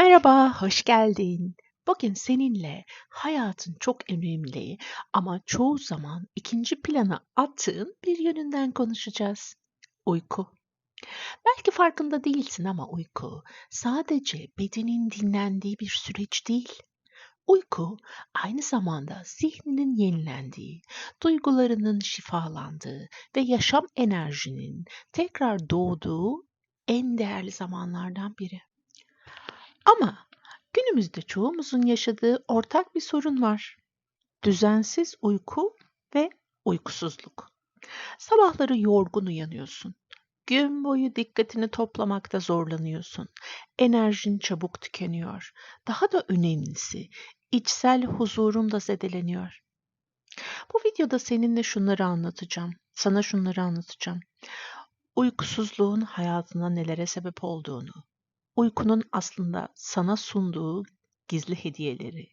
Merhaba, hoş geldin. Bugün seninle hayatın çok önemli ama çoğu zaman ikinci plana attığın bir yönünden konuşacağız. Uyku. Belki farkında değilsin ama uyku sadece bedenin dinlendiği bir süreç değil. Uyku aynı zamanda zihninin yenilendiği, duygularının şifalandığı ve yaşam enerjinin tekrar doğduğu en değerli zamanlardan biri. Ama günümüzde çoğumuzun yaşadığı ortak bir sorun var. Düzensiz uyku ve uykusuzluk. Sabahları yorgun uyanıyorsun. Gün boyu dikkatini toplamakta zorlanıyorsun. Enerjin çabuk tükeniyor. Daha da önemlisi içsel huzurun da zedeleniyor. Bu videoda seninle şunları anlatacağım. Sana şunları anlatacağım. Uykusuzluğun hayatına nelere sebep olduğunu, uykunun aslında sana sunduğu gizli hediyeleri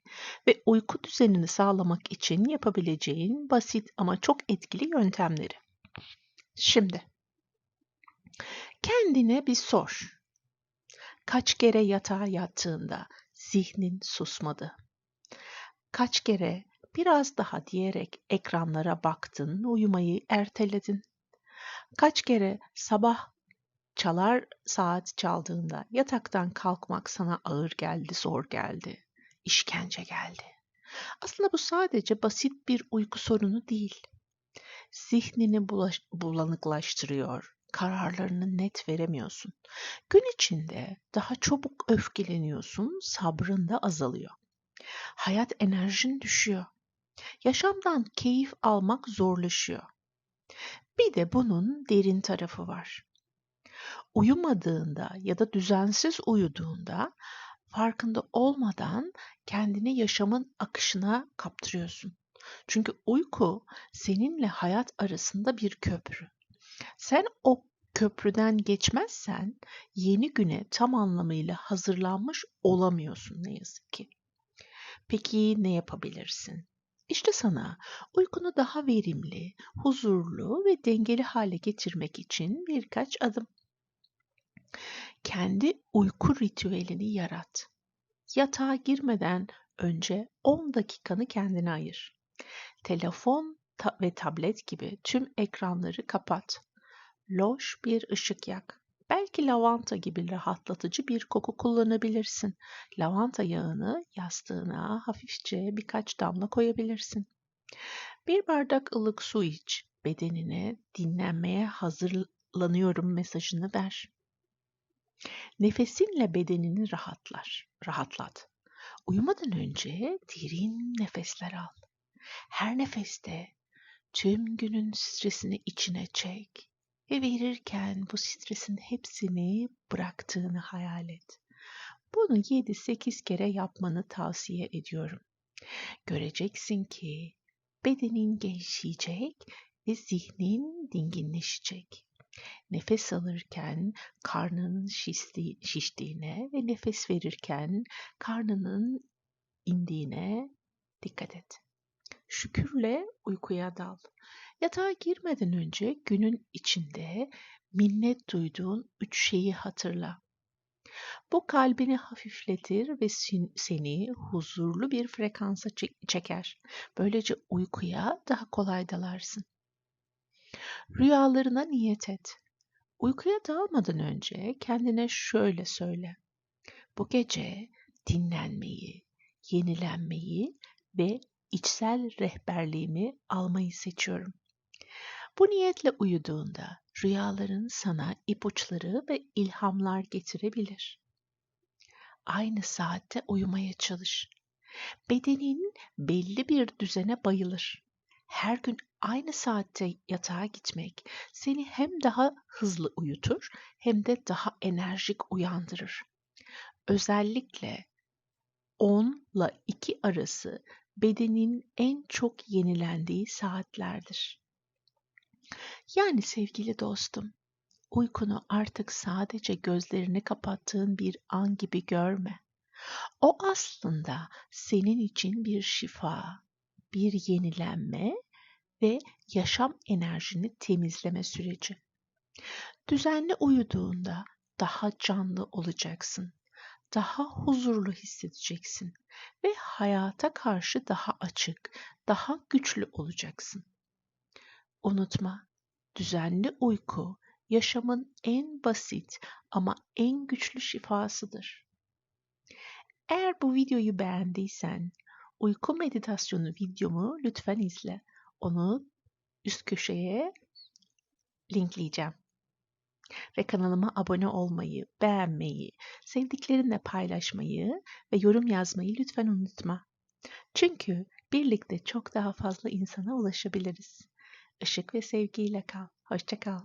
ve uyku düzenini sağlamak için yapabileceğin basit ama çok etkili yöntemleri. Şimdi kendine bir sor. Kaç kere yatağa yattığında zihnin susmadı? Kaç kere biraz daha diyerek ekranlara baktın, uyumayı erteledin? Kaç kere sabah çalar saat çaldığında yataktan kalkmak sana ağır geldi, zor geldi, işkence geldi. Aslında bu sadece basit bir uyku sorunu değil. Zihnini bulaş, bulanıklaştırıyor, kararlarını net veremiyorsun. Gün içinde daha çabuk öfkeleniyorsun, sabrın da azalıyor. Hayat enerjin düşüyor. Yaşamdan keyif almak zorlaşıyor. Bir de bunun derin tarafı var uyumadığında ya da düzensiz uyuduğunda farkında olmadan kendini yaşamın akışına kaptırıyorsun. Çünkü uyku seninle hayat arasında bir köprü. Sen o köprüden geçmezsen yeni güne tam anlamıyla hazırlanmış olamıyorsun ne yazık ki. Peki ne yapabilirsin? İşte sana uykunu daha verimli, huzurlu ve dengeli hale getirmek için birkaç adım. Kendi uyku ritüelini yarat. Yatağa girmeden önce 10 dakikanı kendine ayır. Telefon ta ve tablet gibi tüm ekranları kapat. Loş bir ışık yak. Belki lavanta gibi rahatlatıcı bir koku kullanabilirsin. Lavanta yağını yastığına hafifçe birkaç damla koyabilirsin. Bir bardak ılık su iç. Bedenine dinlenmeye hazırlanıyorum mesajını ver. Nefesinle bedenini rahatlar, rahatlat. Uyumadan önce derin nefesler al. Her nefeste tüm günün stresini içine çek ve verirken bu stresin hepsini bıraktığını hayal et. Bunu 7-8 kere yapmanı tavsiye ediyorum. Göreceksin ki bedenin gevşeyecek ve zihnin dinginleşecek. Nefes alırken karnının şişti, şiştiğine ve nefes verirken karnının indiğine dikkat et. Şükürle uykuya dal. Yatağa girmeden önce günün içinde minnet duyduğun üç şeyi hatırla. Bu kalbini hafifletir ve seni huzurlu bir frekansa çeker. Böylece uykuya daha kolay dalarsın. Rüyalarına niyet et. Uykuya dalmadan önce kendine şöyle söyle. Bu gece dinlenmeyi, yenilenmeyi ve içsel rehberliğimi almayı seçiyorum. Bu niyetle uyuduğunda rüyaların sana ipuçları ve ilhamlar getirebilir. Aynı saatte uyumaya çalış. Bedenin belli bir düzene bayılır her gün aynı saatte yatağa gitmek seni hem daha hızlı uyutur hem de daha enerjik uyandırır. Özellikle 10 ile 2 arası bedenin en çok yenilendiği saatlerdir. Yani sevgili dostum, uykunu artık sadece gözlerini kapattığın bir an gibi görme. O aslında senin için bir şifa, bir yenilenme ve yaşam enerjini temizleme süreci. Düzenli uyuduğunda daha canlı olacaksın. daha huzurlu hissedeceksin ve hayata karşı daha açık, daha güçlü olacaksın. Unutma, düzenli uyku yaşamın en basit ama en güçlü şifasıdır. Eğer bu videoyu beğendiysen, uyku meditasyonu videomu lütfen izle. Onu üst köşeye linkleyeceğim. Ve kanalıma abone olmayı, beğenmeyi, sevdiklerinle paylaşmayı ve yorum yazmayı lütfen unutma. Çünkü birlikte çok daha fazla insana ulaşabiliriz. Işık ve sevgiyle kal. Hoşça kal.